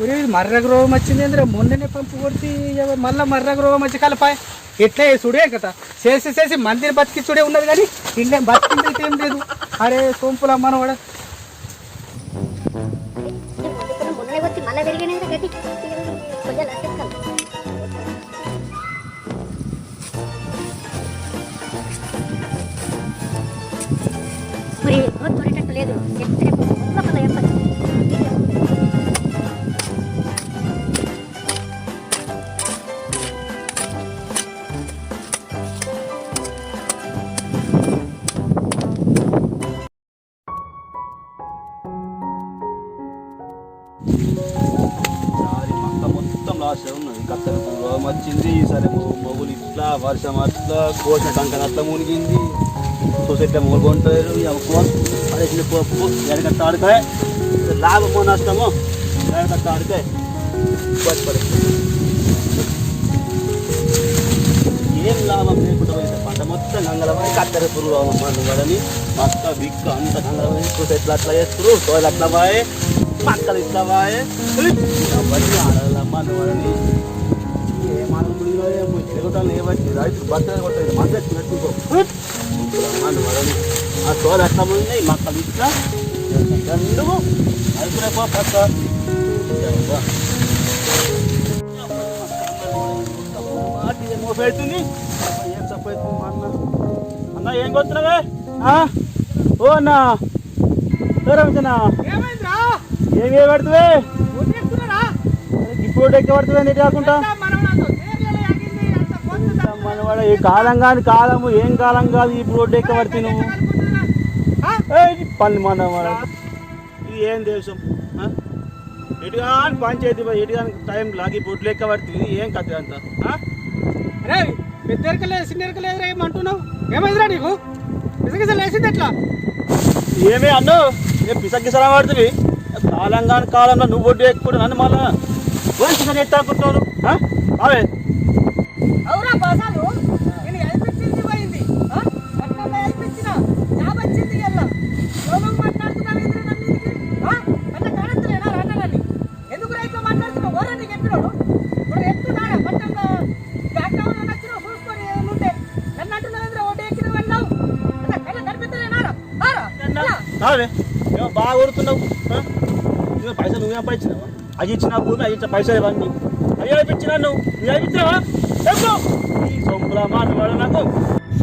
ఒరే, రోగం వచ్చింది ఏంద్రా? మొన్ననే పంపు కొడితే ఎవ- మళ్ళా మర్రగ రోగం వచ్చి కలపాయ. ఎట్లా చూడే కదా చేసి చేసి మందిని బతికిచ్చుడే ఉన్నది కానీ ఇంకేం బతికి ఏం లేదు. అరే సోంపుల మనవాడ మళ్ళీ పెరిగినాయి గట్టి కొంచెం లక్షిస్తాను మరి తోడేటట్టు లేదు చెప్తే మొత్తం చెప్పండి ఈసారి మక్క ఆశ ఉన్నది. కత్తెరకు రోగం వచ్చింది సరే మొగులు ఇట్లా వర్షం అట్లా కోసిన టంకన అట్లా మునిగింది. సొసైటీ మొగలు కొంటారు. అదే చిన్న పప్పు ఎడగట్ట ఆడుతాయి లాభమో నష్టమో. ఎడగట్ట ఆడకాయ పడి ఏం లాభం లేకుండా పోయింది. పంట మొత్తం గంగలమని కత్తెర పురుగు రోగం మందు పడని మక్క బిక్క అంత గంగలమని సొసైటీలు అట్లా చేస్తారు సోయలు అట్లా పోయి మక్కలు ఇట్లా పోయి. ఆడాలమ్మ నువ్వని ఏమనుకుందో ఏమో తిరుగుతాను ఏమట్టి రైతు బట్టలు కొట్టేది మంది ఎత్తుకో అమ్మ నువ్వని ఆ తోలు అట్లా ఉన్నాయి మక్కలు ఇట్లా. రెండు. అనుకునే పో పక్క. మోపెడుతుంది ఏం చెప్పవుతుంది మా అన్న అన్న. ఏం కొడుతున్నావే? ఓ అన్న ఏమైందిరా? ఏం ఏ పడుతుంది? ఇప్పుడు ఎక్క పడుతుంది అని కాకుండా? మనవాడ ఈ కాలం కాని కాలము ఏం కాలం కాదు ఈ రోడ్డు ఎక్క పడుతుంది నువ్వు? పని మనవాడ ఇది ఏం దేశం? కానీ పంచాయతీ పోయి ఎటు కానీ టైం లాగి బొడ్లు ఎక్క పడుతుంది ఏం కథ అంత? పెద్ద ఎరకలేదు చిన్న ఎరకలేదు ఏమంటున్నావు? ఏమైందిరా నీకు? పిసగిసలు వేసింది ఎట్లా? ఏమే అన్ను? ఏం పిసక్కిసలా పడుతుంది? కాలం కాని కాలంలో నువ్వు బొడ్డు ఎక్కువ నన్ను మళ్ళా వంచి ఎత్తా అనుకుంటున్నాను ఆ? అవే అవునా బాసాలు నేను ఎల్పించింది పోయింది ఆ? పట్నంలో ఎల్పించిన జాబ్ వచ్చింది ఇయ్యాల. లోపల మాట్లాడుతున్నావు ఏందిరా నన్ను ఇది? ఆ? అట్లా కానొస్తలేనా రా అన్నలని? ఎందుకు రా ఇట్లా మాట్లాడుతున్నావు? ఎవరా నీకు చెప్పినోడు? ఇప్పుడు ఎత్తున్నాడా? పట్నంలో బ్యాక్గ్రౌండ్లో నచ్చినావు చూసుకొని ఏముంటే. నన్ను అంటున్నావు ఏందిరా? ఒకటి ఎక్కినావు అన్నావు. అట్లా కళ్ళ కనిపించలేనా రా? ఆ రా? ఎలా? కావే ఏమో బాగా కొడుతున్నావు పైసలు నువ్వేం పైచినావా అది ఇచ్చిన భూమి అది ఇచ్చిన పైసలు ఇవన్నీ. అవి అయిపించినా నువ్వు. నువ్వు అయిపించినావా ఈ సొంపుల మాట వాడు నాకు.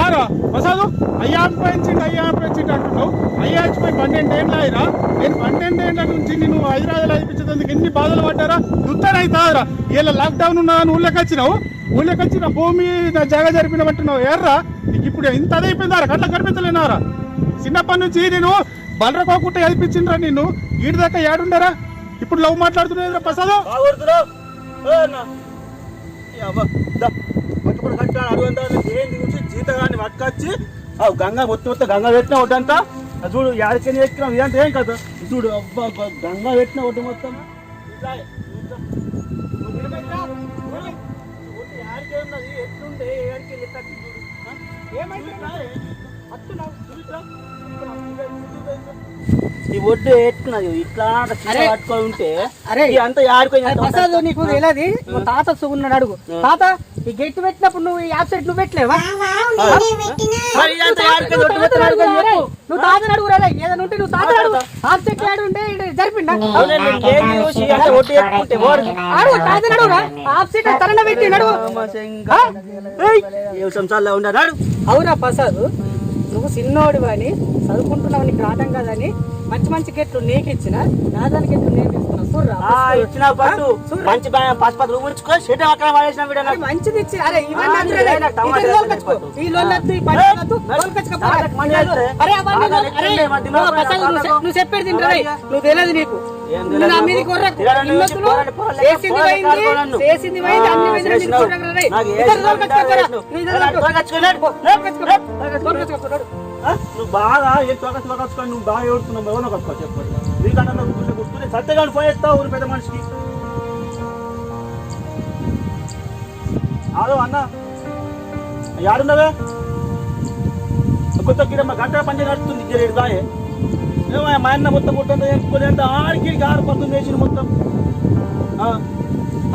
ఆరా ప్రసాదు అయ్యా పెంచిండు అయ్యా పెంచిండు అంటున్నావు. అయ్యా ఇచ్చిపోయి పన్నెండు ఏళ్ళు అయినా నేను పన్నెండు ఏళ్ళ నుంచి నేను హైదరాబాద్ అయిపించేందుకు ఎన్ని బాధలు పడ్డారా? యుద్ధానైతారా ఇలా లాక్డౌన్ ఉన్నా అని ఊళ్ళోకి వచ్చినావు. ఊళ్ళోకి వచ్చిన భూమి నా జాగా జరిపినట్టున్నావు ఎర్రా? నీకు ఇప్పుడు ఇంత అదైపోయిందారా కట్ల కనిపించలేనారా చిన్నప్పటి నుంచి నేను బలరకోకుంటే చదివించిండ్రా నిన్ను. ఈడి దాకా ఏడుండరా? ఇప్పుడు లవ్ మాట్లాడుతున్నావు ప్రసాదు. పట్టుకుని కట్టాను అడుగు అంతా ఏం చూసి జీతగాన్ని పట్టుకొచ్చి ఆ గంగ మొత్తం మొత్తం గంగ పెట్టిన ఒకటంతా చూడు యాడికని ఎక్కినాం ఇదంతా ఏం కదా చూడు అబ్బా గంగ పెట్టిన ఒకటి మొత్తం. ఎట్లుండే? ఏమైంది? ఈ ఒడ్డు ఎట్టుకున్నది ఇట్లా. పట్టుకొని ఉంటే అరే. అంతా ఆడుకొని ప్రసాద్ నీకు తెలియదు తాత సుగున్నాడు అడుగు. తాత ఈ గెట్ పెట్టినప్పుడు నువ్వు ఈ యాప్ సెట్ నువ్వు పెట్టలేవా. నువ్వు తాతని అడుగు. రా ఏదైనా ఉంటే నువ్వు తాత అడుగు. యాప్ సెట్ యాడ్ ఉంటే జరిపిండా. అడుగు తాతని అడుగురా యాప్ సెట్ తరణ పెట్టి అడుగు. సంసారంలో ఉన్నాడు. అవురా ప్రసాద్. నువ్వు చిన్నోడు అని చదువుకుంటున్నావు నీకు రావటం కాదని మంచి మంచి గెట్లు నీకు ఇచ్చిన రాజానికి గెట్లు నేను ఇస్తున్నా. చూడరా ఆ, ఇచ్చిన పట్టు. మంచి షెడ్ అక్కడ పడేసిన. మంచిది ఇచ్చి అరే నువ్వు చెప్పేది. నువ్వు తెలియదు నీకు. నా. కొర్రకు. చేసింది పోయింది. చేసింది పోయింది, అన్ని. కొర్రకు రే. నువ్వు లోన్ నువ్వు బాగా ఏ తొక్క తొక్కచ్చుకొని నువ్వు బాగా ఏడుతున్నావు ఎవరు కట్టుకో చెప్పు. నీకన్నా కూర్చో కూర్చుని సత్యగాని పోయేస్తావు ఊరి పెద్ద మనిషికి. ఆదో అన్న. యాడున్నవే? కొత్త గిరమ్మ గంట పంచ నడుస్తుంది జరేడు దాయే. మా అన్న మొత్తం మొత్తం ఎంచుకొని అంటే ఆడికి గారు పడుతుంది వేసిన మొత్తం.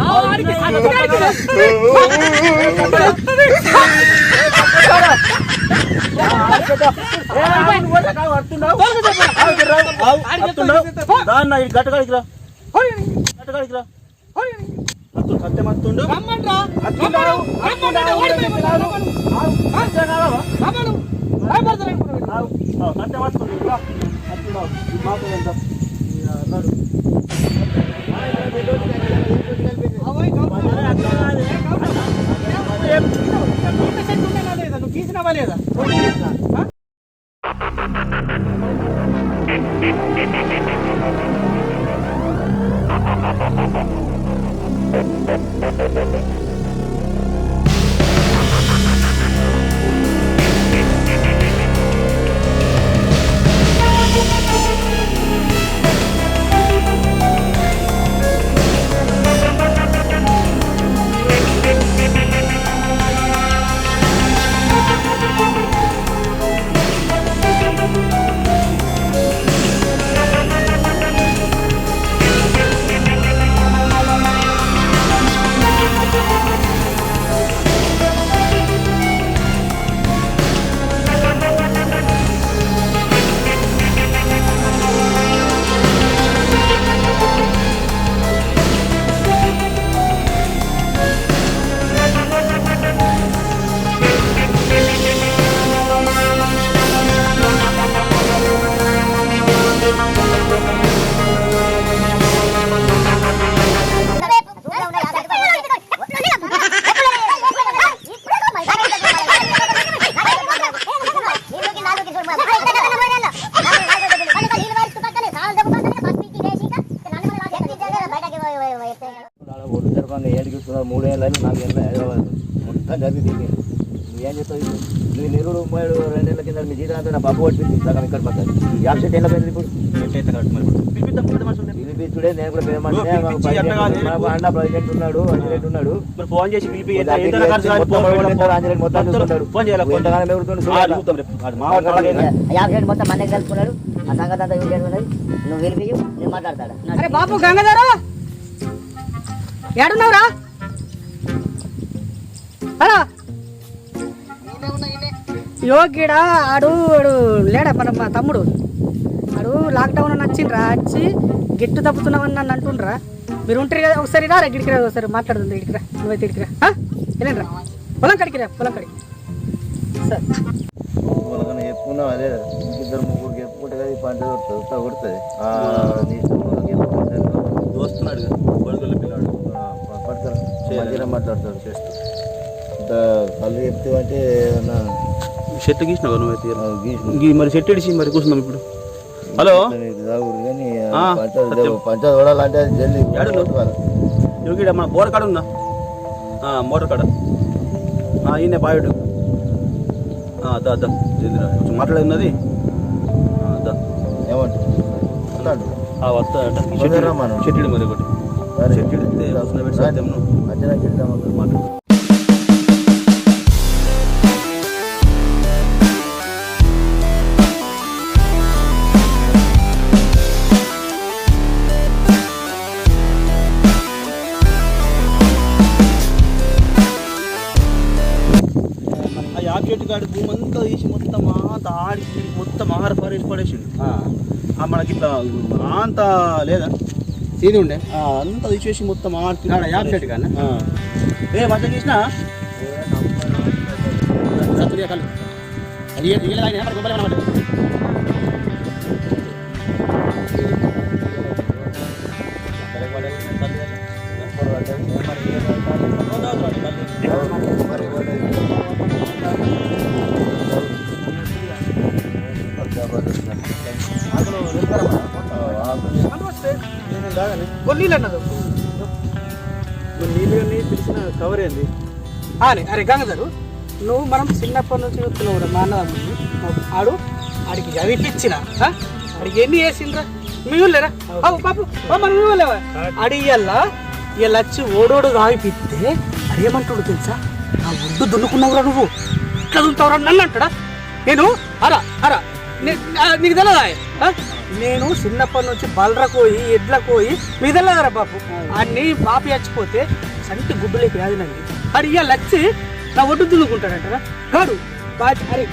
ఆడికి సత్యానికి ఆ, ఆడికి ఏ, ఆడికి ఈ గట్టగాడికి రా లేదా మొత్తం జరిగి తిరిగి నువ్వేం చెప్తావు నువ్వు నిరుడు మూడు రెండేళ్ళ కింద మీ జీతం నా బాబు పట్టింది సగం ఇక్కడ పోయింది ఇప్పుడు పిలిపించుడే నేను కూడా అన్న ప్రెసిడెంట్ ఉన్నాడు ఉన్నాడు ఫోన్ చేసి మొత్తం మొత్తం ఫోన్ చేయాలి, ఆ, మొత్తం మన కలుపుకున్నాడు ఆ సంగతి అంతా నువ్వు నేను మాట్లాడతాడు గంగాధర! ఏడున్నావురా? అలా యోగిడా ఆడు ఆడు లేడా మన మా తమ్ముడు. ఆడు లాక్డౌన్ అని వచ్చిండ్రా వచ్చి గిట్టు తప్పుతున్నామని నన్ను అంటుండ్రా. మీరు ఉంటారు కదా ఒకసారి రా గిడికి రా ఒకసారి మాట్లాడుతుంది ఇడికి రా నువ్వైతే ఇడికి రా? వెళ్ళండి రా. పొలం కడికి రా పొలం కడికి. సరే. అదే ఇద్దరు ముగ్గురు చెప్పుకుంటే కదా ఈ పంట కొడుతుంది. నీ. దోస్తున్నాడు పిల్లాడు. మాట్లాడతాడు. చేస్తూ. కళ్ళు చెప్తే అంటే ఏమన్నా షర్ట్ గీసినావు గీసిన. ఈ మరి షర్ట్ ఇడిచి మరి కూర్చున్నాం ఇప్పుడు హలో. పంట చూడాలంటే జల్లి నువ్వు? యోగిడ మన బోర్ కాడ ఉందా మోటార్ కాడ ఈయన బాయుడు దా దా జల్దిరా. కొంచెం మాట్లాడున్నది దా ఏమంటారు అన్నాడు ఆ, వస్తా అట. ఈ తొందరగా షర్ట్ రమ్మను. షర్ట్ ఇడు మరి ఒకటి. షర్ట్ ఇడితే నువ్వు మధ్యలో అక్కడ. మాట్లాడు కాడి భూమి అంతా తీసి మొత్తం అంత ఆడికి ఈడికి మొత్తం ఆహార పారేసి పడేసిండు. ఆ. మనకి ఇట్లా అంత లేదా? సీది ఉండే? అంతా తీసేసి మొత్తం ఆడికి ఆడ యాప్ చెట్టు కానా? ఏ మంచిగా చేసినా? అది ఏ- ఇయ్యలేదు ఆయన, అన్నది నీళ్ళు తెలిసిన కవర్ ఏంది? అరే గంగాధరు నువ్వు మనం చిన్నప్పటి నుంచి చూస్తున్నావు మా అన్నదమ్ములు ఆడు ఆడికి చదివిపించిన ఆ? ఆడికి ఎన్ని వేసిండ్రా? మీ ఊళ్ళేరా అవు పాపు మన ఊళ్ళేవా అడిగల్లా ఇలా వచ్చి ఓడోడు రాయిపిస్తే అదేమంటాడు తెలుసా? నా ఒడ్డు దున్నుకున్నావురా నువ్వు. దున్నుతావురా నన్ను అంటాడా? నేను అరా అరా నీకు తెలియదా ఆ? నేను చిన్నప్పటి నుంచి బలర కోయి ఎడ్ల కోయి మీకు తెలియదరా బాపు అన్ని బాపి చచ్చిపోతే సంటి గుడ్డులేకి యాదినండి అది ఇవాళ వచ్చి నా ఒడ్డు దున్నుకుంటాడంటారా కాడు బాగా అరే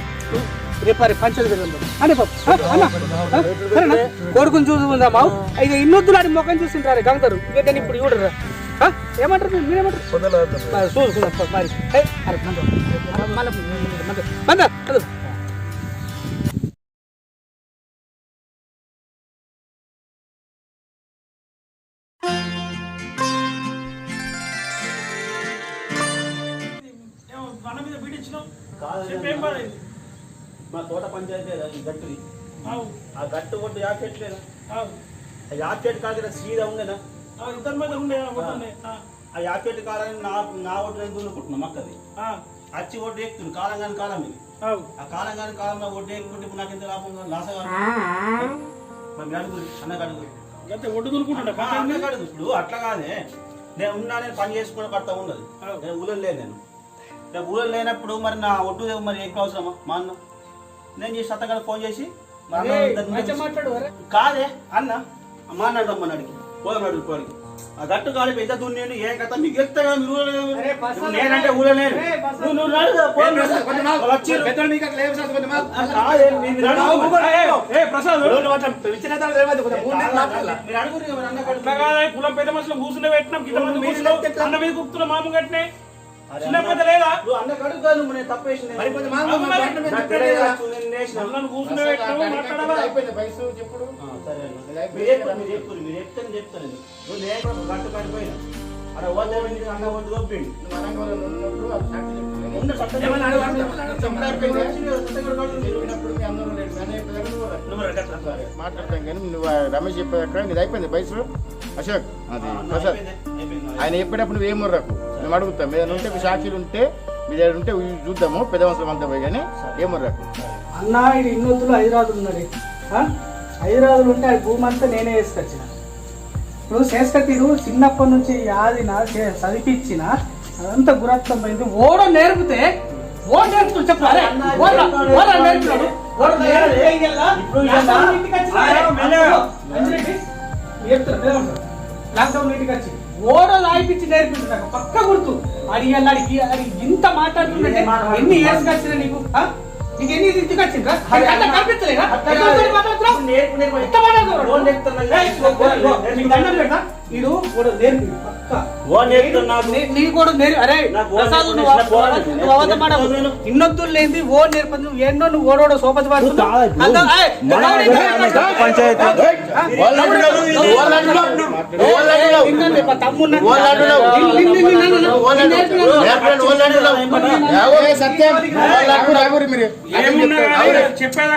రేపు అరే పంచలు వెళ్దాం అనే బాబు ఆ, అన్న ఆ, సరేనా? కొడుకుని చూసుకుందాం మావు ఇక ఇన్నొద్దులు ఆడి ముఖం చూసింటారు గంగరు. ఇక నేను ఇప్పుడు చూడరా? ఏమంటారు మీరు? మీరేమంటారు? మరి చూసుకుందాం మరి. అరే మందు. మళ్ళీ మందు మందు మందు మన తోట పంచాయతీ ఈ గట్టుది. ఆ గట్టు కొట్టు యాప్ చెట్టు లేదా ఆ యాప్ చెట్టు కాదు సీదా ఉండేనా? ఇద్దరి మీద ఉండే ఆ యాప్ చెట్టు కాలని నా నా ఒడ్డు ఎంత దున్నుకుంటున్నాం అక్కది అచ్చి ఒడ్డు ఎక్కుతుంది కాలం కాని కాలం ఇది. ఆ కాలం కాని కాలంలో ఒడ్డు ఎక్కుంటే ఇప్పుడు నాకు ఎంత లాభం లాస మరి అడుగురు అన్నకు అడుగురు ఒడ్డు దున్నుకుంటున్నా అడుగు ఇప్పుడు అట్లా కాదే. నేను ఉన్నా నేను పని చేసుకునే పడతా ఉన్నది నేను ఊళ్ళో లేను నేను. నేను ఊళ్ళో లేనప్పుడు మరి నా ఒడ్డు మరి ఎక్కువ అవసరమా? మా అన్న? నేను చేసి అత్తగారు ఫోన్ చేసి మా అన్న ఇద్దరిని మంచిగా మాట్లాడు అరే కాదే అన్న మాట్లాడదాం అడిగి పోదాం అడుగు పోడికి ఆ గట్టు కాలి పెద్ద దున్నేను ఏ కథ? మీకు ఎత్తా కదా నేనంటే ఊళ్ళో కాదే. కులం పెద్ద మనుషులు కూర్చుంటే పెట్టినాం. గిట్ల మంది కూర్చున్నాం అన్న మీద కూర్చున్న మామ కట్టినే చిన్న పెద్ద లేదా నువ్వు అన్నకు అడుగు కాదు, నువ్వు నేను తప్పేసింది. నాకు తెలియదు, నేను నేసిన. అన్నను కూర్చుంటే పెట్టినాము మాట్లాడవా ఆ, సరే అన్న. మీరు చెప్పురు, మీరు చెప్పురు, మీరు చెప్తే నేను చెప్తాను నువ్వు నేను కూడా గట్టు పడిపోయినా అక్కడ ఓతే వెళ్ళి అన్న ఒడ్డు కొప్పిండు ఉన్న సత్యం ఏమన్నా అడుగు, అడుగు, అడుగు. సత్యం కూడా కాదు, మీరు. నువ్వు రా, గట్ల. సరే. మాట్లాడతాం కానీ నువ్వు రమేష్ చెప్పేదాకా నీది అయిపోయింది బైసు అశోక్ అది ప్రసాద్. ఆయన చెప్పేటప్పుడు నువ్వు ఏం ముర్రకు మేము అడుగుతాం. మీద ఉంటే మీ సాక్షులు ఉంటే మీ దగ్గర ఉంటే చూద్దాము పెద్ద వంశం అంతా పోయి కానీ ఏం ముర్రకు అన్న ఇది ఇన్నొద్దులు హైదరాబాద్ ఉన్నాడు. ఆ? హైదరాబాద్ ఉంటే ఆ భూమి అంతా నేనే వేసుకొచ్చిన. ఇప్పుడు శేషకతీరు చిన్నప్పటి నుంచి యాదిన చే- చదివిపించిన అదంతా గురత్వం పోయింది. ఓడ నేర్పితే ఓడ నేర్పుతూ చెప్పాలి. లాక్డౌన్ ఇంటికి వచ్చి. ఓడ రాయిపించి నేర్పించు నాకు పక్క గుర్తు. అడిగి అడిగి అది ఇంత మాట్లాడుతుంటే ఎన్ని ఇయర్స్ వచ్చిన నీకు? నీకు ఎన్ని ఇంటికి వచ్చిందా కనిపించలేదా? అట్లా ఈడు కూడా నేర్పి పక్క. ఓ నేర్పుతున్నా నాకు. నీ- కూడా నేర్ అరే ప్రసాద్ నువ్వు ఇన్నొద్దులు లేనిది ఓ నేర్పదు నువ్వు ఎన్నో నువ్వు ఓడోడో సోపతి. చెప్పేదా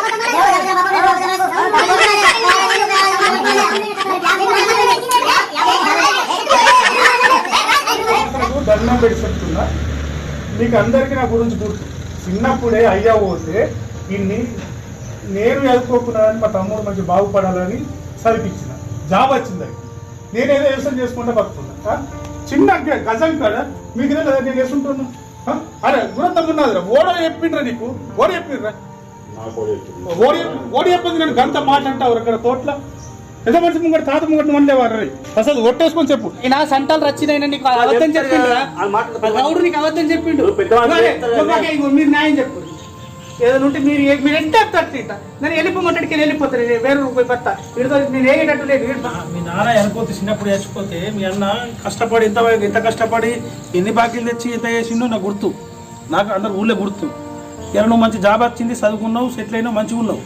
చెప్తున్నా మీకు అందరికీ నా గురించి గుర్తు. చిన్నప్పుడే అయ్యా పోతే ఇన్ని నేను చదువుకోకున్నానని మా తమ్ముడు మంచి బాగుపడాలని చదివించిన జాబ్ వచ్చింది అది నేనేదో వ్యవసాయం చేసుకుంటే బతుకున్నా? చిన్న గజం కాడ మీకు లేదా నేను వేసుకుంటున్నా? అరే గురతమ్మున్నదిరా ఓడ చెప్పిండ్రా నీకు? ఓడ చెప్పిండ్రా? ఓడి ఓడి చెప్పింది నేను గంట మాట అంటావు అక్కడ తోటలో. పెద్ద మనిషి ముంగడు తాత ముంగడు వండేవారు అసలు ఒట్టేసుకొని చెప్పు. ఈయన సంటాలు రచ్చినైనా నీకు అబద్ధం మాటలు రౌడు నీకు అబద్ధం చెప్పిండు. మీరు న్యాయం చెప్పు. ఏదైనా ఉంటే మీరు మీరు ఎంత చెప్తారు తీట నేను వెళ్ళిపోమంటాడికి వెళ్ళిపోతారు వేరే పోయి బత్త. వీడితో నేను ఏగేటట్టు లేదు మీ నాన్న చనిపోతే చిన్నప్పుడు చచ్చిపోతే మీ అన్న కష్టపడి ఎంత ఎంత కష్టపడి ఎన్ని బాకీలు తెచ్చి ఎంత చేసిండో నాకు గుర్తు. నాకు అందరు ఊళ్ళో గుర్తు. ఇలా నువ్వు మంచి జాబ్ వచ్చింది చదువుకున్నావు సెటిల్ అయినావు మంచిగా ఉన్నావు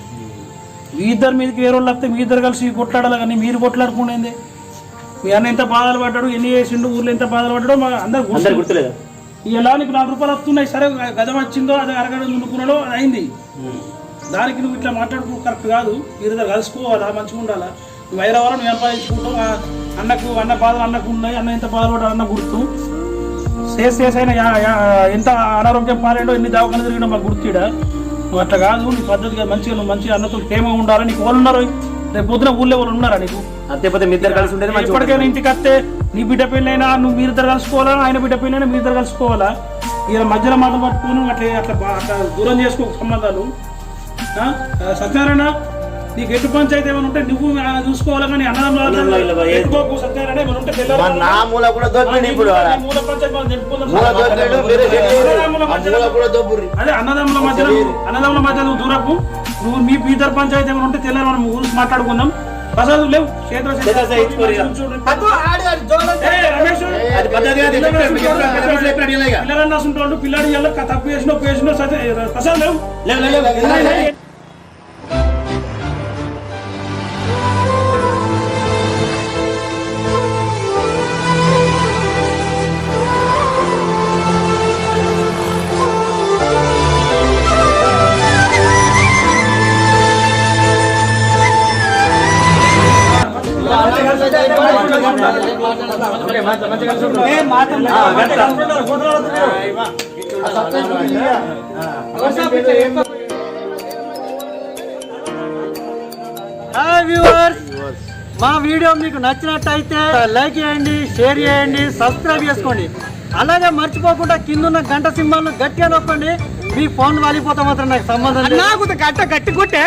మీ ఇద్దరు మీదకి వేరే వాళ్ళు వస్తే మీ ఇద్దరు కలిసి కొట్లాడాలి కానీ మీరు కొట్లాడుకునేది మీ అన్న ఎంత బాధలు పడ్డాడు ఎన్ని చేసిండు ఊర్లో ఎంత బాధలు పడ్డాడో మా అందరు అందరు గుర్తు గుర్తులేదా? ఇలా నీకు నాలుగు రూపాయలు వస్తున్నాయి సరే గజం వచ్చిందో అది అరగడ దున్నుకున్నాడో అది అయింది. దానికి నువ్వు ఇట్లా మాట్లాడుకో కరెక్ట్ కాదు. మీరు ఇద్దరు కలుసుకోవాలా మంచిగా ఉండాలా? నువ్వు వైరవారం నువ్వు సంపాదించుకుంటావు అన్నకు అన్న బాధలు అన్నకు ఉన్నాయి అన్న ఎంత బాధలు పడ్డాడు అన్న గుర్తు. సేస్ సేస్ అయినా ఎంత అనారోగ్యం పాలేడో ఎన్ని దవాఖాన తిరిగినా మాకు గుర్తుడా నువ్వు అట్లా కాదు నీ పద్ధతిగా మంచిగా నువ్వు మంచిగా అన్నతో ప్రేమగా ఉండాలి నీకు వాళ్ళు ఉన్నారు? రేపు పొద్దున ఊళ్ళో వాళ్ళు ఉన్నారా నీకు? అంతేపోతే మీ ఇద్దరు కలిసి ఉండేది మంచిగా ఎప్పటికైనా ఇంటికి వస్తే నీ బిడ్డ పెళ్ళైనా నువ్వు మీరిద్దరు కలుసుకోవాలా ఆయన బిడ్డ పెళ్ళైనా మీరిద్దరు కలుసుకోవాలా? ఇలా మధ్యలో మాటలు పట్టుకుని అట్లా అట్లా అట్లా దూరం చేసుకో సంబంధాలు. సత్యనారాయణ నీకు ఎటు పంచాయతీ ఏమైనా ఉంటే నువ్వు ఆ, చూసుకోవాలా కానీ ఏమైనా ఉంటే నా మూల కూడా ఇప్పుడు. మూల పంచాయతీ దొబ్బుర్రి. అదే అన్నదమ్ముల మధ్యలో అన్నదమ్ముల మధ్యలో నువ్వు దూరపు. నువ్వు మీ ఇద్దరు పంచాయతీ ఏమైనా ఉంటే తెల్లారి మనం గురించి మాట్లాడుకుందాం. ప్రసాద్ లేవు. క్షేత్ర ఇచ్చుకోరు ఇక. అదో ఆడి ఆడి జోలం ఏ, మా వీడియో మీకు నచ్చినట్టయితే లైక్ చేయండి షేర్ చేయండి సబ్స్క్రైబ్ చేసుకోండి. అలాగే మర్చిపోకుండా కింద ఉన్న గంట సింబల్ గట్టిగా నొక్కండి. మీ ఫోన్ వాలిపోతే మాత్రం నాకు సంబంధం. నాకు గట్ట గట్టి కొట్టే.